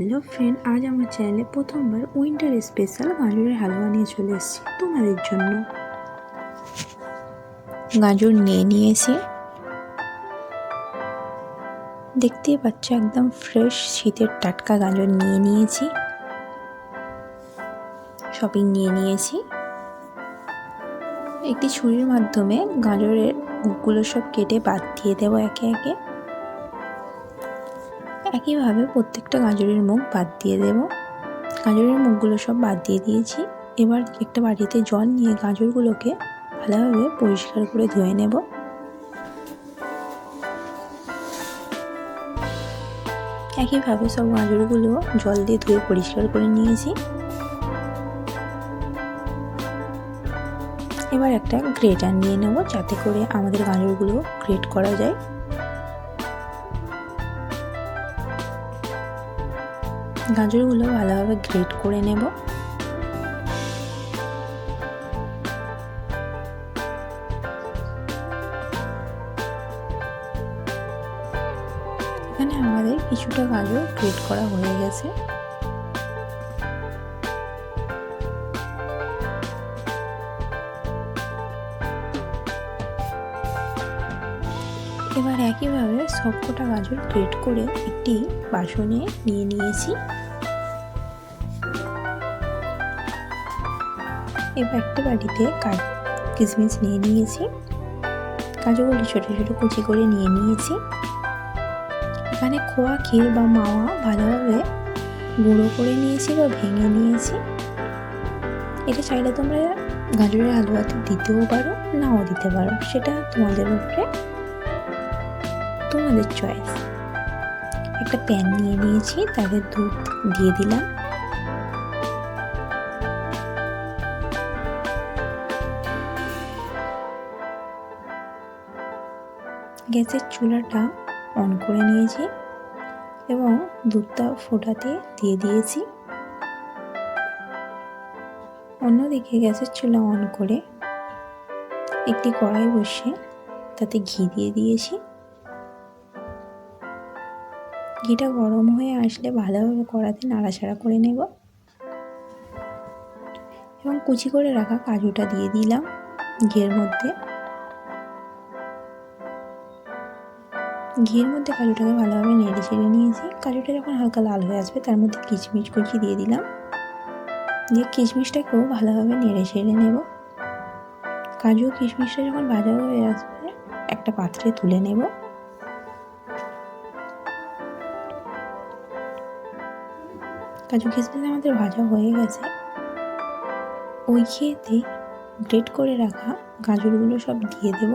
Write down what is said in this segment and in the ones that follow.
Hello friend, আজ আমার চ্যানেলে প্রথমবার উইন্টার স্পেশাল গাজরের হালুয়া নিয়ে চলে এসেছি তোমাদের জন্য। গাজর নিয়ে নিয়েছি। দেখতে পাচ্ছ, একদম ফ্রেশ শীতের টাটকা গাজর নিয়ে নিয়েছি। শপিং নিয়ে নিয়েছি। একটি ছুরির মাধ্যমে গাজরের মুখগুলো সব কেটে বাদ দিয়ে দেবো একে একে। একইভাবে প্রত্যেকটা গাজরের মুখ বাদ দিয়ে দেব। গাজরের মুখগুলো সব বাদ দিয়ে দিয়েছি। এবার একটা বাটিতে জল নিয়ে গাজরগুলোকে ভালোভাবে পরিষ্কার করে ধুয়ে নেব। একইভাবে সব গাজরগুলো জল দিয়ে ধুয়ে পরিষ্কার করে নিয়েছি। এবার একটা গ্রেটার নিয়ে নেব যাতে করে আমাদের গাজরগুলো গ্রেট করা যায়। গাজরগুলো ভালোভাবে গ্রেট করে নেব। এখানে আমাদের কিছুটা গাজর গ্রেট করা হয়ে গেছে। এবার একইভাবে সবকটা গাজর গ্রেট করে একটি বাসনে নিয়ে নিয়েছি। এবার একটা বাটিতে কাঠ কিশমিশ নিয়ে নিয়েছি। কাজুগুলি ছোটো ছোটো কুচি করে নিয়ে নিয়েছি। এখানে খোয়া ক্ষীর বা মাওয়া ভালোভাবে গুঁড়ো করে নিয়েছি বা ভেঙে নিয়েছি। এটা চাইলে তোমরা গাজরের হালুয়াতে দিতেও পারো, নাও দিতে পারো, সেটা তোমাদের উপরে তোমাদের চয়েস একটা প্যান নিয়ে নিয়েছি, তাদের দুধ দিয়ে দিলাম। গ্যাসের চুলাটা অন করে নিয়েছি এবং দুধটা ফোটাতে দিয়ে দিয়েছি। অন্যদিকে গ্যাসের চুলা অন করে একটি কড়াই বসে তাতে ঘি দিয়ে দিয়েছি। ঘিটা গরম হয়ে আসলে ভালোভাবে কড়াতে নাড়াচাড়া করে নেব। এবং কুচি করে রাখা কাজুটা দিয়ে দিলাম ঘিয়ের মধ্যে। ঘিয়ের মধ্যে কাজুটাকে ভালোভাবে নেড়ে চেড়ে নিয়েছি। কাজুটা যখন হালকা লাল হয়ে আসবে, তার মধ্যে কিচমিচ কুচি দিয়ে দিলাম। দিয়ে কিশমিশটাকেও ভালোভাবে নেড়ে চেড়ে নেব। কাজু কিশমিশটা যখন ভাজা হয়ে আসবে, একটা পাত্রে তুলে নেব। কাজু কিশমিশ আমাদের ভাজা হয়ে গেছে। ওই খেয়েতে গ্রেট করে রাখা গাজরগুলো সব দিয়ে দেব।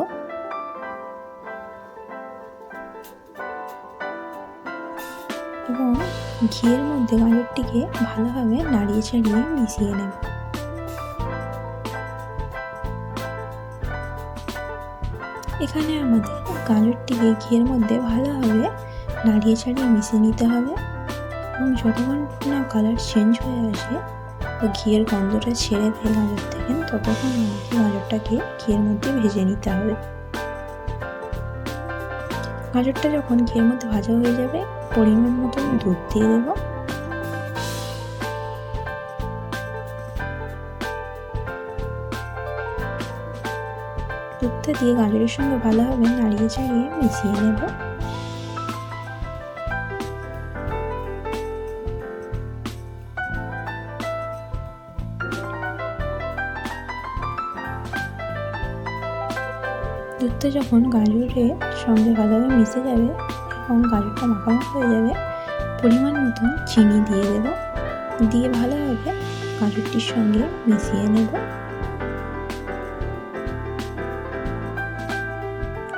এবং ঘিয়ের মধ্যে গাজরটিকে ভালোভাবে নাড়িয়ে ছাড়িয়ে মিশিয়ে নেব। এখানে আমাদের গাজরটিকে ঘিয়ের মধ্যে ভালোভাবে নাড়িয়ে ছাড়িয়ে মিশিয়ে নিতে হবে। এবং যতক্ষণ না কালার চেঞ্জ হয়ে আসে বা ঘিয়ের গন্ধটা ছেড়ে দেয় গাজর থেকে, ততক্ষণ আমাকে গাজরটাকে ঘিয়ের মধ্যে ভেজে নিতে হবে। গাজরটা যখন ঘিয়ের মধ্যে ভাজা হয়ে যাবে, পরিমাণ মতন দুধ দিয়ে দেব। দুধটা দিয়ে গাজরের সঙ্গে ভালোভাবে নাড়িয়ে চাড়িয়ে মিশিয়ে নেব। দুধটা যখন গাজরের সঙ্গে ভালোভাবে মিশে যাবে এবং গাজরটা মাখামাখা হয়ে যাবে, পরিমাণ মতন চিনি দিয়ে দেব। দিয়ে ভালোভাবে গাজরটির সঙ্গে মিশিয়ে নেব।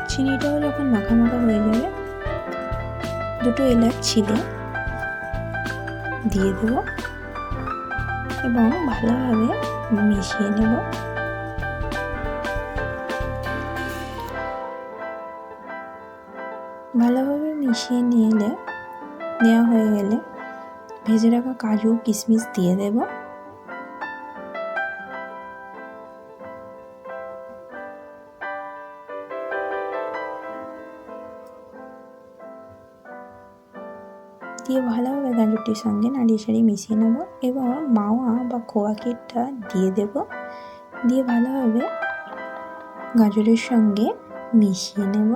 চিনিটাও যখন মাখামাখা হয়ে যাবে, দুটো এলাচ ছিলে দিয়ে দেব এবং ভালোভাবে মিশিয়ে নেব। মিশিয়ে নিলে, নেওয়া হয়ে গেলে ভেজে রাখা কাজু, কিশমিশ দিয়ে দেব। দিয়ে ভালোভাবে গাজর আলুটির সঙ্গে নাড়িয়ে সাড়িয়ে মিশিয়ে নেব এবার মাওয়া বা খোয়া ক্ষীরটা দিয়ে দেব। দিয়ে ভালোভাবে গাজরের সঙ্গে মিশিয়ে নেব।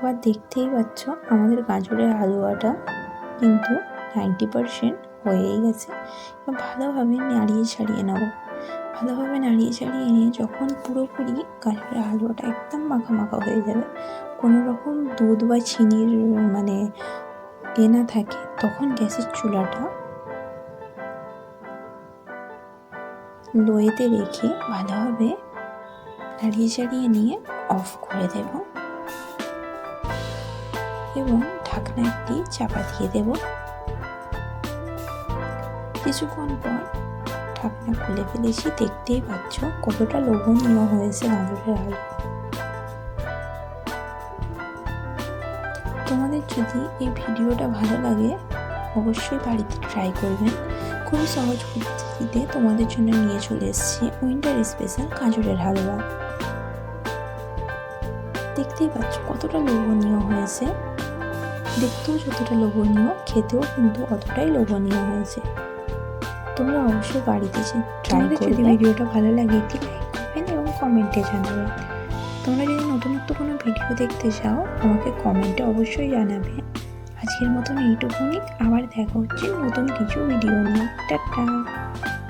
এবার দেখতেই পাচ্ছ আমাদের গাজরের হালুয়াটা কিন্তু নাইনটি পারসেন্ট হয়েই গেছে। এবার ভালোভাবে নাড়িয়ে ছাড়িয়ে নেব। ভালোভাবে নাড়িয়ে ছাড়িয়ে নিয়ে যখন পুরোপুরি গাজরের হালুয়াটা একদম মাখা মাখা হয়ে যাবে, কোনো রকম দুধ বা চিনির মানে এ না থাকে, তখন গ্যাসের চুলাটা লোয়েতে রেখে ভালোভাবে নাড়িয়ে চাড়িয়ে নিয়ে অফ করে দেব। এবং ঢাকনা একটি চাপা দিয়ে দেব। কিছুক্ষণ পর ঢাকনা খুলে ফেলেছি। দেখতেই পাচ্ছ কতটা লোভনীয় হয়েছে গাজরের আলু। তোমাদের যদি এই ভিডিওটা ভালো লাগে, অবশ্যই বাড়িতে ট্রাই করবেন। খুবই সহজ পদ্ধতিতে তোমাদের জন্য নিয়ে চলে এসেছি উইন্টার স্পেশাল গাজরের হালুয়া। দেখতেই পাচ্ছ কতটা লোভনীয় হয়েছে। দেখতেও যতটা লোভনীয় খেতেও কিন্তু অতটাই লোভনীয় হয়েছে। তোমরা অবশ্যই বাড়িতে ট্রাই করবে যদি ভিডিওটা ভালো লাগে একটি লাইক করবেন এবং কমেন্টে জানাবেন তোমরা যদি নতুনত্ব কোনো ভিডিও দেখতে চাও আমাকে কমেন্টে অবশ্যই জানাবে। আজকের মতন এইটুকুনি। আবার দেখা হচ্ছে নতুন কিছু ভিডিও নিয়ে। টাটা!